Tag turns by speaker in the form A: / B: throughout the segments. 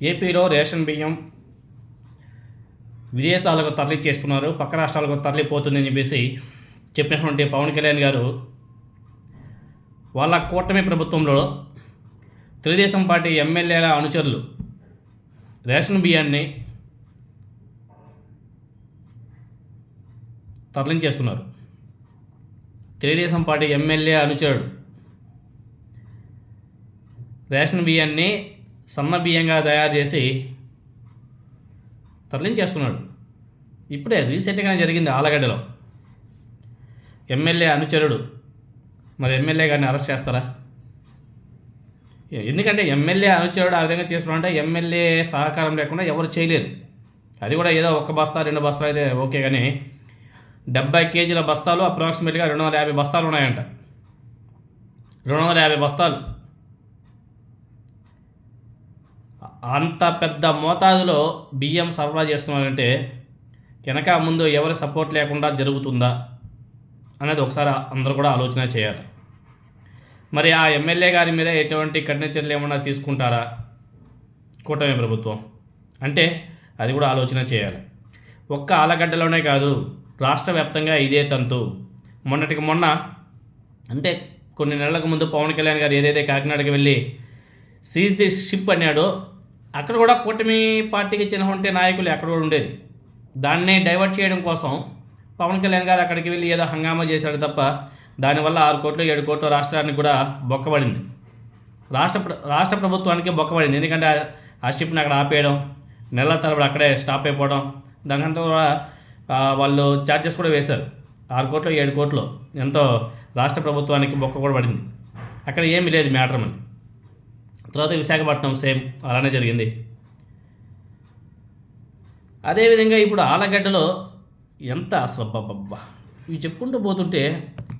A: ఏపీలో రేషన్ బియ్యం విదేశాలకు తరలి చేస్తున్నారు. పక్క రాష్ట్రాలకు తరలిపోతుందని చెప్పేసి చెప్పినటువంటి పవన్ కళ్యాణ్ గారు వాళ్ళ కూటమి ప్రభుత్వంలో తెలుగుదేశం పార్టీ ఎమ్మెల్యేల అనుచరులు రేషన్ బియ్యాన్ని తరలించేస్తున్నారు తెలుగుదేశం పార్టీ ఎమ్మెల్యే అనుచరుడు రేషన్ బియ్యాన్ని సన్న బియ్యంగా తయారు చేసి తరలించేస్తున్నాడు ఇప్పుడే రీసెంట్గానే జరిగింది ఆలగడ్డలో. ఎమ్మెల్యే అనుచరుడు. మరి ఎమ్మెల్యే గారిని అరెస్ట్ చేస్తారా? ఎందుకంటే ఎమ్మెల్యే అనుచరుడు ఆ విధంగా చేస్తున్నాడంటే ఎమ్మెల్యే సహకారం లేకుండా ఎవరు చేయలేరు. అది కూడా ఏదో ఒక బస్తా రెండు బస్తాలు అయితే ఓకే కానీ డెబ్బై కేజీల బస్తాలు అప్రాక్సిమేట్గా రెండు వందల యాభై బస్తాలు ఉన్నాయంట. రెండు వందల యాభై బస్తాలు. అంత పెద్ద మోతాదులో బియ్యం సరఫరా చేస్తున్నారంటే వెనక ముందు ఎవరి సపోర్ట్ లేకుండా జరుగుతుందా అనేది ఒకసారి అందరూ కూడా ఆలోచన చేయాలి. మరి ఆ ఎమ్మెల్యే గారి మీద ఎటువంటి కఠిన చర్యలు ఏమన్నా తీసుకుంటారా కూటమి ప్రభుత్వం? అంటే అది కూడా ఆలోచన చేయాలి. ఒక్క ఆలగడ్డలోనే కాదు రాష్ట్ర వ్యాప్తంగా ఇదే తంతు. మొన్నటికి మొన్న అంటే కొన్ని నెలలకు ముందు పవన్ కళ్యాణ్ గారు ఏదైతే కాకినాడకి వెళ్ళి సీజ్ ది షిప్ అన్నాడో. అక్కడ కూడా కూటమి పార్టీకి చిన్నటువంటి నాయకులు ఎక్కడ కూడా ఉండేది. దాన్ని డైవర్ట్ చేయడం కోసం పవన్ కళ్యాణ్ గారు అక్కడికి వెళ్ళి ఏదో హంగామా చేశాడు తప్ప దానివల్ల ఆరు కోట్లు ఏడు కోట్లు రాష్ట్రానికి కూడా బొక్కబడింది. రాష్ట్ర రాష్ట్ర ప్రభుత్వానికి బొక్కబడింది. ఎందుకంటే ఆ- షిప్ని అక్కడ ఆపేయడం నెలల తరబడి అక్కడే స్టాప్ అయిపోవడం దానికంతా కూడా వాళ్ళు ఛార్జెస్ కూడా వేశారు. ఆరు కోట్లు ఏడు కోట్లు ఎంతో రాష్ట్ర ప్రభుత్వానికి బొక్క కూడా పడింది. అక్కడ ఏమీ లేదు మ్యాటర్ అని తర్వాత విశాఖపట్నం సేమ్ అలానే జరిగింది. అదేవిధంగా ఇప్పుడు ఆలగడ్డలో ఎంత అసలు అబ్బబ్బబ్బా ఇవి చెప్పుకుంటూ పోతుంటే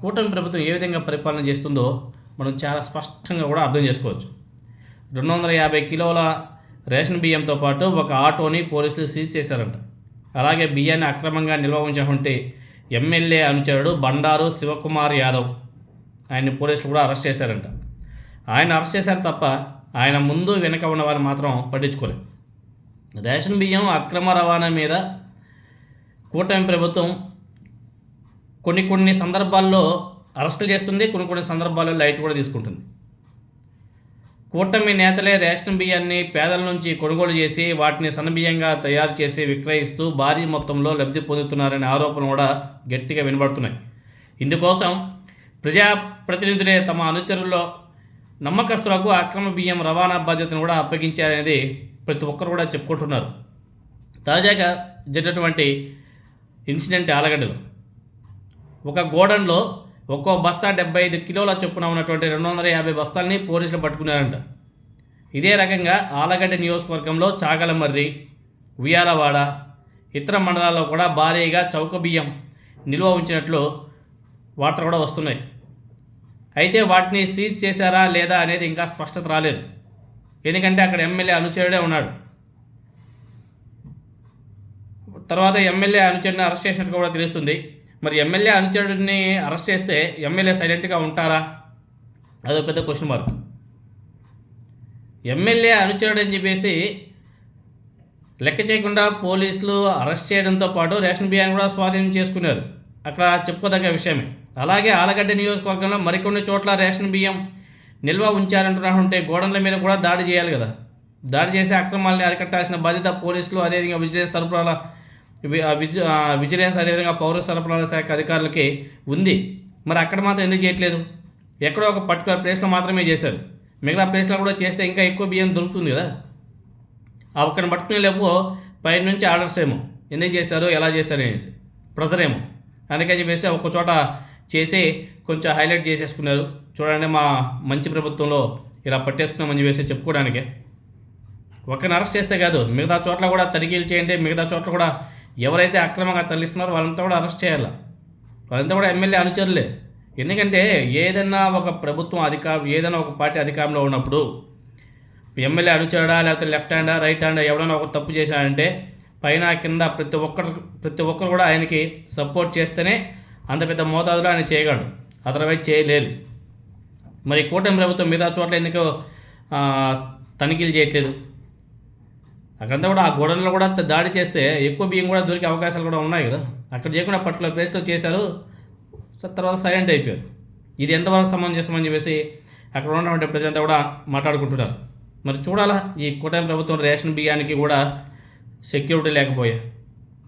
A: కూటమి ప్రభుత్వం ఏ విధంగా పరిపాలన చేస్తుందో మనం చాలా స్పష్టంగా కూడా అర్థం చేసుకోవచ్చు. రెండు వందల యాభై కిలోల రేషన్ బియ్యంతో పాటు ఒక ఆటోని పోలీసులు సీజ్ చేశారంట. అలాగే బియ్యాన్ని అక్రమంగా నిల్వ ఉంచినటువంటి ఎమ్మెల్యే అనుచరుడు బండారు శివకుమార్ యాదవ్ ఆయన్ని పోలీసులు కూడా అరెస్ట్ చేశారంట. ఆయన అరెస్ట్ చేశారు తప్ప ఆయన ముందు వెనక ఉన్న వారు మాత్రం పట్టించుకోలేదు. రేషన్ బియ్యం అక్రమ రవాణా మీద కూటమి ప్రభుత్వం కొన్ని కొన్ని సందర్భాల్లో అరెస్టులు చేస్తుంది కొన్ని కొన్ని సందర్భాల్లో లైట్ కూడా తీసుకుంటుంది. కూటమి నేతలే రేషన్ బియ్యాన్ని పేదల నుంచి కొనుగోలు చేసి వాటిని సన్నబియ్యంగా తయారు చేసి విక్రయిస్తూ భారీ మొత్తంలో లబ్ధి పొందుతున్నారనే ఆరోపణలు కూడా గట్టిగా వినబడుతున్నాయి. ఇందుకోసం ప్రజాప్రతినిధులే తమ అనుచరుల్లో నమ్మకస్తులకు అక్రమ బియ్యం రవాణా బాధ్యతను కూడా అప్పగించారనేది ప్రతి ఒక్కరు కూడా చెప్పుకుంటున్నారు. తాజాగా జరిగినటువంటి ఇన్సిడెంట్ ఆలగడ్డలు. ఒక గోడన్లో ఒక్కో బస్తా డెబ్బై ఐదు కిలోల చొప్పున ఉన్నటువంటి రెండు వందల యాభై బస్తాల్ని పోలీసులు పట్టుకున్నారంట. ఇదే రకంగా ఆలగడ్డ నియోజకవర్గంలో చాగలమర్రి ఉయ్యాలవాడ ఇతర మండలాల్లో కూడా భారీగా చౌక బియ్యం నిల్వ ఉంచినట్లు వార్తలు కూడా వస్తున్నాయి. అయితే వాటిని సీజ్ చేశారా లేదా అనేది ఇంకా స్పష్టత రాలేదు. ఎందుకంటే అక్కడ ఎమ్మెల్యే అనుచరుడే ఉన్నాడు. తర్వాత ఎమ్మెల్యే అనుచరుడిని అరెస్ట్ చేసినట్టు కూడా తెలుస్తుంది. మరి ఎమ్మెల్యే అనుచరుడిని అరెస్ట్ చేస్తే ఎమ్మెల్యే సైలెంట్గా ఉంటారా? అదో పెద్ద క్వశ్చన్ మార్క్ ఎమ్మెల్యే అనుచరుడు అని చెప్పేసి లెక్క చేయకుండా పోలీసులు అరెస్ట్ చేయడంతో పాటు రేషన్ బియ్యాన్ని కూడా స్వాధీనం చేసుకున్నారు. అక్కడ చెప్పుకోదగ్గ విషయమే. అలాగే ఆలగడ్డ నియోజకవర్గంలో మరికొన్ని చోట్ల రేషన్ బియ్యం నిల్వ ఉంచారంటున్నారంటే గోడౌన్ల మీద కూడా దాడి చేయాలి కదా. దాడి చేసి అక్రమాలని అరికట్టాల్సిన బాధ్యత పోలీసులు అదేవిధంగా విజిలెన్స్ సరఫరాల విజి విజిలెన్స్ అదేవిధంగా పౌర సరఫరాల శాఖ అధికారులకి ఉంది. మరి అక్కడ మాత్రం ఎందుకు చేయట్లేదు? ఎక్కడో ఒక పర్టికులర్ ప్లేస్లో మాత్రమే చేశారు. మిగతా ప్లేస్లో కూడా చేస్తే ఇంకా ఎక్కువ బియ్యం దొరుకుతుంది కదా. ఆ పట్టుకునే లేపు పై నుంచి ఆర్డర్స్ ఏమో. ఎందుకు చేశారు? ఎలా చేశారు అనేసి. ప్రెజర్ ఏమో అందుకని చెప్పేసి ఒక్క చోట చేసి కొంచెం హైలైట్ చేసేసుకున్నారు. చూడండి మా మంచి ప్రభుత్వంలో ఇలా పట్టేసుకున్నామని చెప్పేసి చెప్పుకోవడానికే. ఒకరిని అరెస్ట్ చేస్తే కాదు మిగతా చోట్ల కూడా తనిఖీలు చేయండి మిగతా చోట్ల కూడా ఎవరైతే అక్రమంగా తరలిస్తున్నారో వాళ్ళంతా కూడా అరెస్ట్ చేయాలి. వాళ్ళంతా కూడా ఎమ్మెల్యే అనుచరులే. ఎందుకంటే ఏదైనా ఒక ప్రభుత్వం అధికారం ఏదైనా ఒక పార్టీ అధికారంలో ఉన్నప్పుడు ఎమ్మెల్యే అనుచరుడా లేకపోతే లెఫ్ట్ హ్యాండా రైట్ హ్యాండా ఎవరైనా ఒక తప్పు చేశాడంటే పైన కింద ప్రతి ఒక్కరు ప్రతి ఒక్కరు కూడా ఆయనకి సపోర్ట్ చేస్తేనే అంత పెద్ద మోతాదులో ఆయన చేయగలడు. అదర్వైజ్ చేయలేరు. మరి కూటమి ప్రభుత్వం మిగతా చోట్ల ఎందుకు తనిఖీలు చేయట్లేదు. అక్కడంతా కూడా ఆ గోడల్లో కూడా దాడి చేస్తే ఎక్కువ బియ్యం కూడా దొరికే అవకాశాలు కూడా ఉన్నాయి కదా. అక్కడ చేయకుండా పర్టికులర్ ప్లేస్లో చేశారు. తర్వాత సైలెంట్ అయిపోయారు. ఇది ఎంతవరకు సమంజసం చేస్తామని చెప్పేసి అక్కడ ఉన్నటువంటి ప్రజలంతా కూడా మాట్లాడుకుంటున్నారు. మరి చూడాలా ఈ కూటమి ప్రభుత్వం రేషన్ బియ్యానికి కూడా సెక్యూరిటీ లేకపోయా?